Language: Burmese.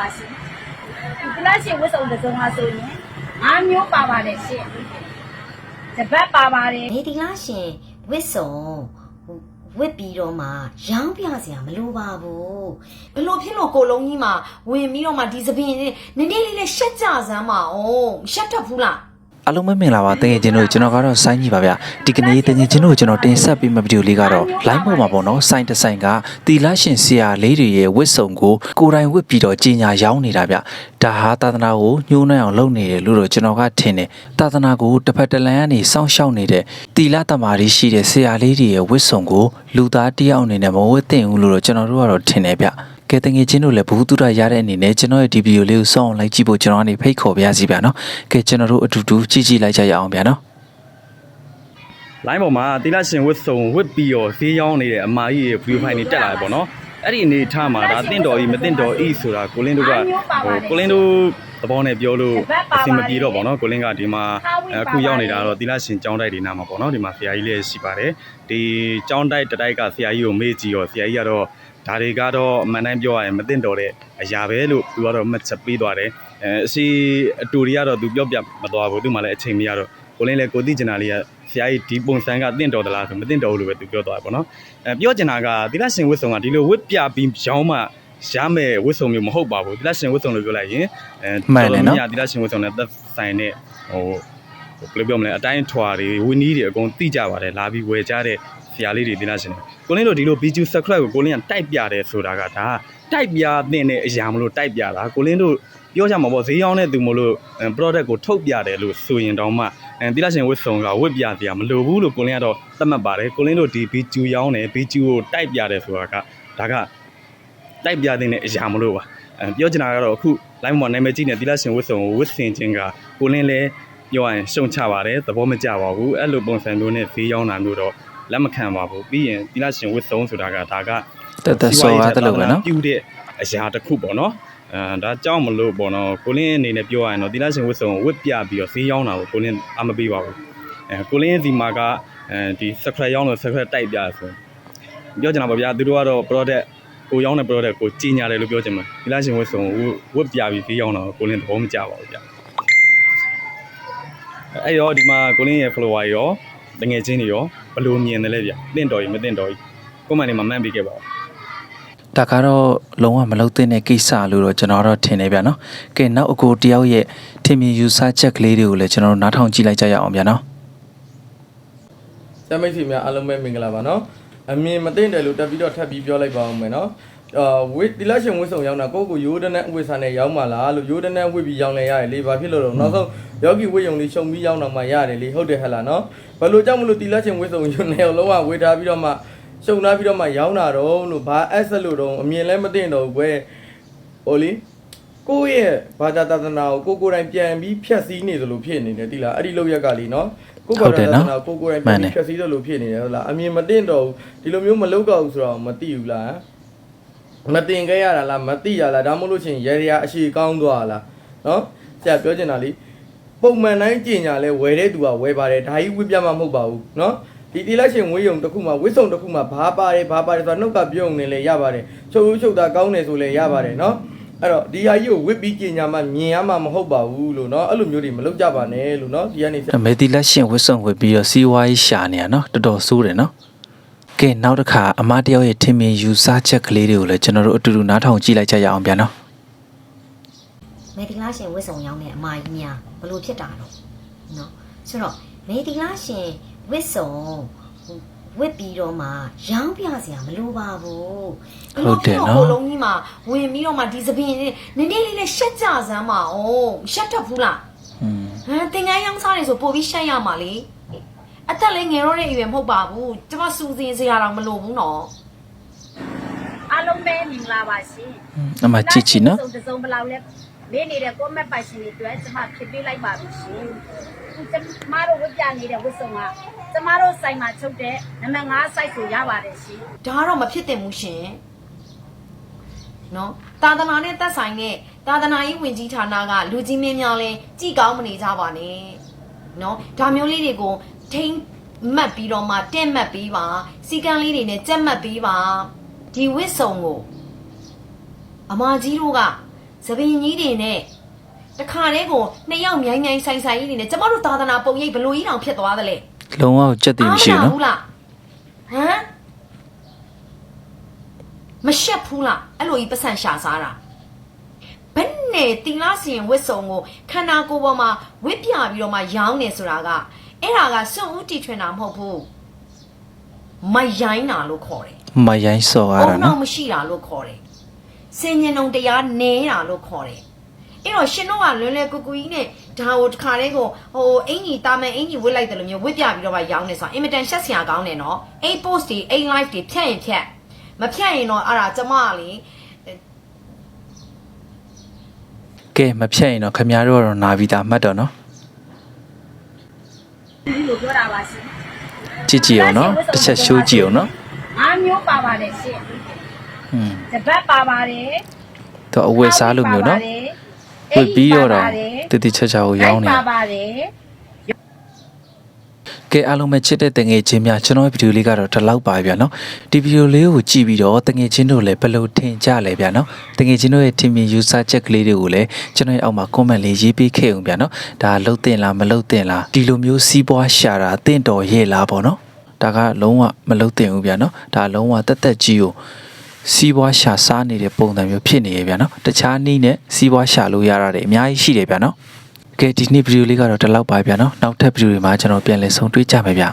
ပါရှင်ဒီလားရှင်ဝတ်စုံတစ်စုံလားဆိုရင်၅မျိုးပါပါတယ်ရှင်တပတ်ပါပါတယ်နေဒီလားရှင်ဝစ်စုံဝစ်ပြီးတော့မှရောင်းပြစရာမလိုပါဘူးဘလို့ဖြစ်လို့ကိုလုံးကြီးမှာဝင်ပြီးတော့မှဒီသပင်လေးနည်းနည်းလေးလေးရှက်ကြစမ်းပါအောင်ရှက်တတ်ဘူးလား အားလုံးပဲမင်္ဂလာပါတကယ်ချင်းတို့ကျွန်တော်ကတော့စိုင်းကြီးပါဗျဒီကနေ့တကယ်ချင်းတို့ကျွန်တော်တင်ဆက်ပေးမယ့်ဗီဒီယိုလေးကတော့ line ပေါ်မှာပေါ့နော်စိုင်းတစ်ဆိုင်ကတီလာရှင်ဆရာလေးတွေရဲ့ဝစ်စုံကိုကိုယ်တိုင်ဝစ်ပြီးတော့ကြီးညာရောင်းနေတာဗျဒါဟာသာသနာကိုညှိုးနှံအောင်လုပ်နေတယ်လို့တော့ကျွန်တော်ကထင်တယ်သာသနာကိုတစ်ဖက်တစ်လန်ကနေစောင့်ရှောက်နေတဲ့တီလာတမာရီရှိတဲ့ဆရာလေးတွေရဲ့ဝစ်စုံကိုလူသားတစ်ယောက်အနေနဲ့မဝတ်သင့်ဘူးလို့တော့ကျွန်တော်တို့ကတော့ထင်တယ်ဗျ ကဲတငယ်ချင်းတို့လည်းဘူးတူရရတဲ့အနေနဲ့ကျွန်တော်ရဲ့ဒီဗီဒီယိုလေးကိုစောင့်အောင်လိုက်ကြည့်ဖို့ကျွန်တော်ကနေဖိတ်ခေါ်ပါရစီဗျာနော်ကဲကျွန်တော်တို့အတူတူကြည့်ကြည့်လိုက်ကြရအောင်ဗျာနော်လိုင်းပေါ်မှာတိလရှင်ဝတ်စုံဝတ်ပြီးတော့ဈေးရောင်းနေတဲ့အမာကြီးရဲ့ view file တွေတက်လာတယ်ပေါ့နော်အဲ့ဒီအနေထားမှာဒါတင့်တော်ကြီးမတင့်တော်ဤဆိုတာကိုလင်းတို့ကဟိုကိုလင်းတို့သဘောနဲ့ပြောလို့အဆင်မပြေတော့ပေါ့နော်ကိုလင်းကဒီမှာအခုရောက်နေတာတော့တိလရှင်ကျောင်းတိုက်တွေနားမှာပေါ့နော်ဒီမှာဆရာကြီးလည်းရှိပါတယ်ဒီကျောင်းတိုက်တစ်တိုက်ကဆရာကြီးကိုမေးကြည့်တော့ဆရာကြီးကတော့ ဒါတွေကတော့အမှန်တမ်းပြောရရင်မတင့်တော်တဲ့အရာပဲလို့သူကတော့မှတ်ချက်ပေးသွားတယ်အဲအစီအတူတွေကတော့သူပြောပြမသွားဘူးသူမှလည်းအချိန်မရတော့ကိုလင်းလည်းကိုသိကျင်တာလေးကဆရာကြီးဒီပုံစံကတင့်တော်သလားဆိုမတင့်တော်ဘူးလို့ပဲသူပြောသွားတယ်ပေါ့နော်အဲပြောကျင်တာကသီလရှင်ဝတ်စုံကဒီလိုဝတ်ပြပြီးရောင်းမှရမယ်ဝတ်စုံမျိုးမဟုတ်ပါဘူးသီလရှင်ဝတ်စုံလို့ပြောလိုက်ရင်အဲမှန်တယ်နော်သီလရှင်ဝတ်စုံနဲ့သက်ဆိုင်တဲ့ဟိုဘယ်လိုပြောမလဲအတိုင်းထွာတွေဝင်းနီးတွေအကုန်သိကြပါတယ်လာပြီးဝယ်ကြတဲ့ ဆရာလေးတွေသီလရှင်တွေကိုလင်းတို့ဒီလို BQ subscribe ကိုကိုလင်းကတိုက်ပြတယ်ဆိုတာကဒါတိုက်ပြတဲ့အရာမလို့တိုက်ပြတာကိုလင်းတို့ပြောကြမှာပေါ့ဈေးရောင်းတဲ့သူမလို့ product ကိုထုတ်ပြတယ်လို့ဆိုရင်တောင်မှအဲတိလရှင်ဝတ်စုံကဝတ်ပြတရားမလိုဘူးလို့ကိုလင်းကတော့သတ်မှတ်ပါတယ်ကိုလင်းတို့ဒီဘီကျူရောင်းတယ်ဘီကျူကိုတိုက်ပြတယ်ဆိုတာကဒါကတိုက်ပြတဲ့အရာမလို့ပါအဲပြောချင်တာကတော့အခု line မှာနာမည်ကြီးနေတိလရှင်ဝတ်စုံကိုဝတ်ဆင်ခြင်းကကိုလင်းလည်းပြောရရင်ရှုံချပါတယ်သဘောမကျပါဘူးအဲ့လိုပုံစံမျိုးနဲ့ဈေးရောင်းတာမျိုးတော့ လက်မခံပါဘူးပြီးရင်တိလရှင်ဝတ်စုံဆိုတာကဒါကတက်တက်စောကားတယ်လို့ပဲနော်ပြုတဲ့အရာတစ်ခုပေါ့နော်အဲဒါကြောင့်မလို့ပေါ့နော်ကိုလင်းအနေနဲ့ပြောရရင်တော့တိလရှင်ဝတ်စုံကိုဝတ်ပြပြီးတော့ဈေးရောင်းတာကိုကိုလင်းအမပေးပါဘူးအဲကိုလင်းဒီမှာကအဲဒီ secret ရောင်းလို့ secret တိုက်ပြဆိုရင်ပြောချင်တာပါဗျာသူတို့ကတော့ product ကိုရောင်းတဲ့ product ကိုကြီးညာတယ်လို့ပြောချင်မှာတိလရှင်ဝတ်စုံကိုဝတ်ပြပြီးဈေးရောင်းတာကိုကိုလင်းသဘောမကျပါဘူးဗျာအဲ့ရောဒီမှာကိုလင်းရဲ့ follower ရောတငယ်ချင်းတွေရောဘ ယ်လိုမြင်တယ်လဲဗျာတင့်တော်ကြီးမတင့်တော်ကြီးကိုမန်နေမှာမှန်းပေးခဲ့ပါဦးဒါကတော့လုံးဝမလုံးသင့်တဲ့ကိစ္စလို့တော့ကျွန်တော်တော့ထင်နေဗျာနော်ကဲနောက်အကိုတယောက်ရဲ့ထင်မြင်ယူဆချက်ကလေးတွေကိုလည်းကျွန်တော်တို့နားထောင်ကြည့်လိုက်ကြရအောင်ဗျာနော်ဆရာမိတ်ဆွေများအားလုံးပဲမင်္ဂလာပါနော်အမြင်မသိတယ်လို့တက်ပြီးတော့ထပ်ပြီးပြောလိုက်ပါအောင်မယ်နော် အာဝိတီလာရှင်ဝိဆုံရောက်တာကိုယ့်ကိုရိုးဒနဲ့အဝိဆာနဲ့ရောက်မှလားလို့ရိုးဒနဲ့ဝိပြီးရောက်လဲရတယ်လေဘာဖြစ်လို့လဲနောက်ဆုံးယောဂီဝိယုံလေးရှုံပြီးရောက်တော့မှရတယ်လေဟုတ်တယ်ဟဲ့လားနော်ဘယ်လိုကြောင့်မလို့တီလာရှင်ဝိဆုံရုံနဲ့လုံးဝဝေထားပြီးတော့မှရှုံထားပြီးတော့မှရောက်တာတော့လို့ဘာအဆက်လို့တော့အမြင်လည်းမသိတော့ဘူးကွယ်ဟိုလေကိုယ့်ရဲ့ဘာသာတသနာကိုကိုကိုယ်တိုင်ပြန်ပြီးဖြတ်စည်းနေသလိုဖြစ်နေတယ်တိလားအဲ့ဒီလောက်ရက်ကလေနော်ကိုယ့်ဘာသာတသနာကိုကိုယ်ကိုယ်တိုင်ပြန်ပြီးဖြတ်စည်းသလိုဖြစ်နေတယ်ဟုတ်လားအမြင်မသိတော့ဘူးဒီလိုမျိုးမလောက်တော့ဘူးဆိုတော့မသိဘူးလား မတင်ခဲ့ရတာလားမသိရလားဒါမှမဟုတ်လို့ရှိရင်ရေရအရှိကောင်းသွားလားနော်ဆရာပြောချင်တာလေပုံမှန်တိုင်းကြင်ညာလဲဝယ်တဲ့သူကဝယ်ပါတယ်ဒါကြီးဝိပြမှာမဟုတ်ပါဘူးနော်ဒီတီလက်ရှင်ဝေးယုံတစ်ခုမှဝစ်စုံတစ်ခုမှဘာပါတယ်ဘာပါတယ်ဆိုတော့နှုတ်ကပြုံးနေလဲရပါတယ်ချုပ်ဦးချုပ်တာကောင်းတယ်ဆိုလဲရပါတယ်နော်အဲ့တော့ဒီဟာကြီးကိုဝစ်ပြီးကြင်ညာမှမြင်ရမှာမဟုတ်ပါဘူးလို့နော်အဲ့လိုမျိုးတွေမလုပ်ကြပါနဲ့လို့နော်ဒီကနေဆရာမေတီလက်ရှင်ဝစ်စုံဝစ်ပြီးတော့စီးဝါးရေးရှာနေရနော်တော်တော်ဆိုးတယ်နော် ကဲနောက်တစ်ခါအမတယောက်ရဲ့ထင်မြင်ယူဆချက်ကလေးတွေကိုလည်းကျွန်တော်တို့အတူတူနားထောင်ကြည့်လိုက်ကြရအောင်ဗျာနော်မေဒီလာရှင်ဝစ်စုံရောင်းတဲ့အမကြီးများဘလို့ဖြစ်တာတော့နော်ဆိုတော့မေဒီလာရှင်ဝစ်စုံဝစ်ပြီးတော့မှရောင်းပြစရာမလိုပါဘူးဘလို့ဖြစ်လို့ကိုလုံးကြီးမှာဝင်ပြီးတော့မှဒီသပင်လေးနည်းနည်းလေးလေးရှက်ကြစမ်းပါအောင်ရှက်တတ်ဘူးလားอืมဟမ်တင်ငန်းရောင်းစားနေဆိုပို့ပြီးရှက်ရမှာလေ အသက်လည်းငယ်တော့တဲ့အရွယ်မဟုတ်ပါဘူးကျမစူစင်စရာတော့မလိုဘူးနော်အားလုံးပဲမင်္ဂလာပါရှင်အမကြည့်ကြည့်နော်တစ်စုံဘယ်လောက်လဲမေးနေတဲ့ comment ပါရှင်တွေအတွက်ကျွန်မဖြစ်ပေးလိုက်ပါပြီရှင်ခုကျွန်မတို့ဝတ်ပြနေတဲ့ဝတ်စုံကကျွန်မတို့စိုက်မှာချုပ်တဲ့နံပါတ်5 site ကိုရပါတယ်ရှင်ဒါကတော့မဖြစ်သင့်ဘူးရှင်နော်သာသနာနဲ့သက်ဆိုင်တဲ့သာသနာရေးဝင်ကြီးဌာနကလူကြီးမင်းများလဲကြည်ကောင်းမနေကြပါနဲ့နော်ဒါမျိုးလေးတွေကို ထိမ့်မှတ်ပြီးတော့မှတင့်မှတ်ပြီးပါစီကံလေးတွေနဲ့ကြက်မှတ်ပြီးပါဒီဝစ်စုံကိုအမကြီးတို့ကသပင်ကြီးတွေနဲ့တခါတည်းကိုနှစ်ယောက်မြိုင်းမြိုင်းဆိုင်ဆိုင်ကြီးတွေနဲ့ကျမတို့သာသနာပုံရိပ်ဘလို့ကြီးတောင်ဖြစ်သွားသလဲလုံးဝကြက်တည်မရှိဘူးနော်ဘူးလားဟမ်မရှက်ဘူးလားအဲ့လိုကြီးပတ်စံရှာစားတာဘယ်နဲ့တင်လားစီရင်ဝစ်စုံကိုခန္ဓာကိုယ်ပေါ်မှာဝစ်ပြပြီးတော့မှရောင်းနေဆိုတာက အဲ့ဒါကစွန့်ဦးတီထွင်တာမဟုတ်ဘူးမရိုင်းတာလို့ခေါ်တယ်မရိုင်းစော်ရအုံတာနောနော်င်မရှိတာလို့ခေါ်တယ်စင်ញင်ုံတရားနေတာလို့ခေါ်တယ်အဲ့တော့ရှင်တို့ကလွယ်လွယ်ကူကူကြီးနဲ့ဒါကိုတစ်ခါတည်းကိုဟိုအင်ကြီးတာမန်အင်ကြီးဝစ်လိုက်တယ်လို့မျိုးဝစ်ပြပြီးတော့မှရောင်းနေဆိုတာအင်မတန်ရှက်စရာကောင်းတယ်နော်အိတ် post တွေအိတ် live တွေဖြတ်ရင်ဖြတ်မဖြတ်ရင်တော့အဲ့ဒါကျမကလေကဲမဖြတ်ရင်တော့ခင်ဗျားတို့ကတော့နာပြီးသားမှတ်တော့နော် ဒီလိုပြောတာပါရှင်ကြည့်ကြည့်အောင်နော်တစ်ချက်ရှိုးကြည့်အောင်နော်အားမျိုးပါပါတယ်ရှင်ဟွန်းတပတ်ပါပါတယ်တော့အဝတ်စားလိုမျိုးနော်ဝတ်ပြီးတော့တော့တတိချာချာကိုရောင်းနေပါပါတယ် ကဲအားလုံးပဲချစ်တဲ့တငယ်ချင်းများကျွန်တော်ရဲ့ဗီဒီယိုလေးကတော့ဒီလောက်ပါဗျာနော်ဒီဗီဒီယိုလေးကိုကြည့်ပြီးတော့တငယ်ချင်းတို့လည်းဘယ်လိုထင်ကြလဲဗျာနော်တငယ်ချင်းတို့ရဲ့ထင်မြင် user check ကလေးတွေကိုလည်းကျွန်တော်ရဲ့အောက်မှာ comment လေးရေးပေးခဲ့အောင်ဗျာနော်ဒါလှုပ်တင်လားမလှုပ်တင်လားဒီလိုမျိုးစီးပွားရှာတာတင့်တော်ရဲ့လားပေါ့နော်ဒါကလုံးဝမလှုပ်တင်ဘူးဗျာနော်ဒါလုံးဝတက်တက်ကြီးကိုစီးပွားရှာစားနေတဲ့ပုံစံမျိုးဖြစ်နေရဗျာနော်တခြားနည်းနဲ့စီးပွားရှာလို့ရတာတွေအများကြီးရှိတယ်ဗျာနော် ကဲဒီနေ့ဗီဒီယိုလေးကတော့ဒီလောက်ပါဗျာနော်နောက်ထပ်ဗီဒီယိုတွေမှာကျွန်တော်ပြန်လည်ဆုံတွေ့ကြမယ်ဗျာ